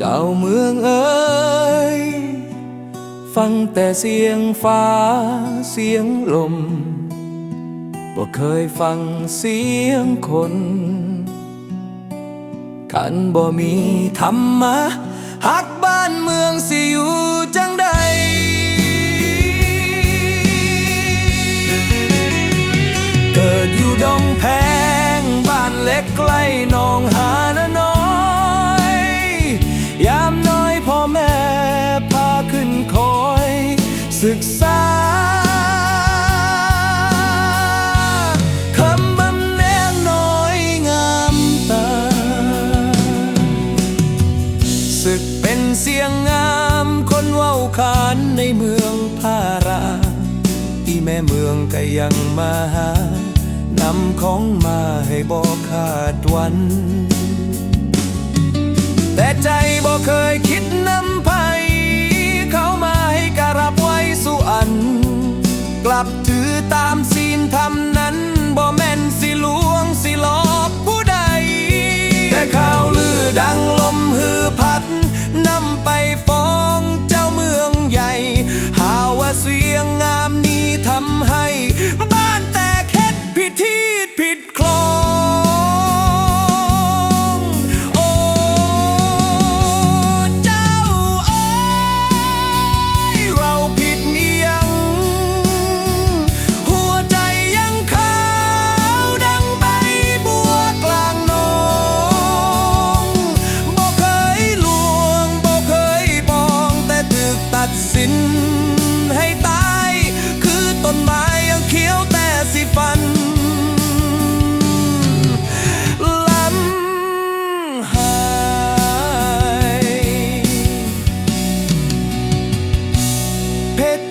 เจ้าเมืองเอ๋ยฟังแต่เสียงฟ้าเสียงลมบ่เคยฟังเสียงคนขันบ่มีธรรมะหักบ้านเมืองสิอยู่จังใดเกิดอยู่ดงแพงบ้านเล็กใกล้นองห เมืองก็ยังมาหานำของมาให้บอกขาดวัน แต่ใจบ่เคยคิดนำไผเขามาให้การรับไว้สู่อัน กลับถือตามศีลธรรม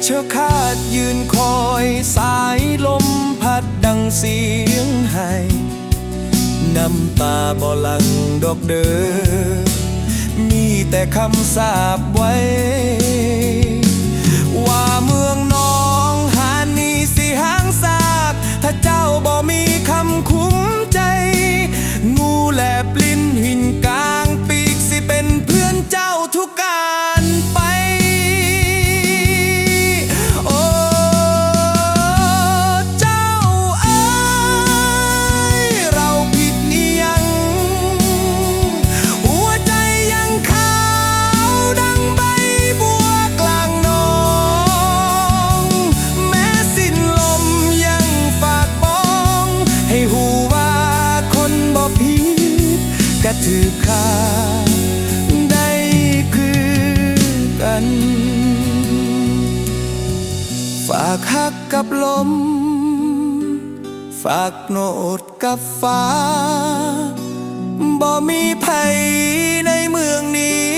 เพชรคาดยืนคอยสายลมพัดดังเสียงไห้น้ำตาบ่ลังดอกเด้อมีแต่คำสาบไว้ ถือค่าได้คือกัน ฝากฮักกับลม ฝากโนดกับฟ้า บ่มีภัยในเมืองนี้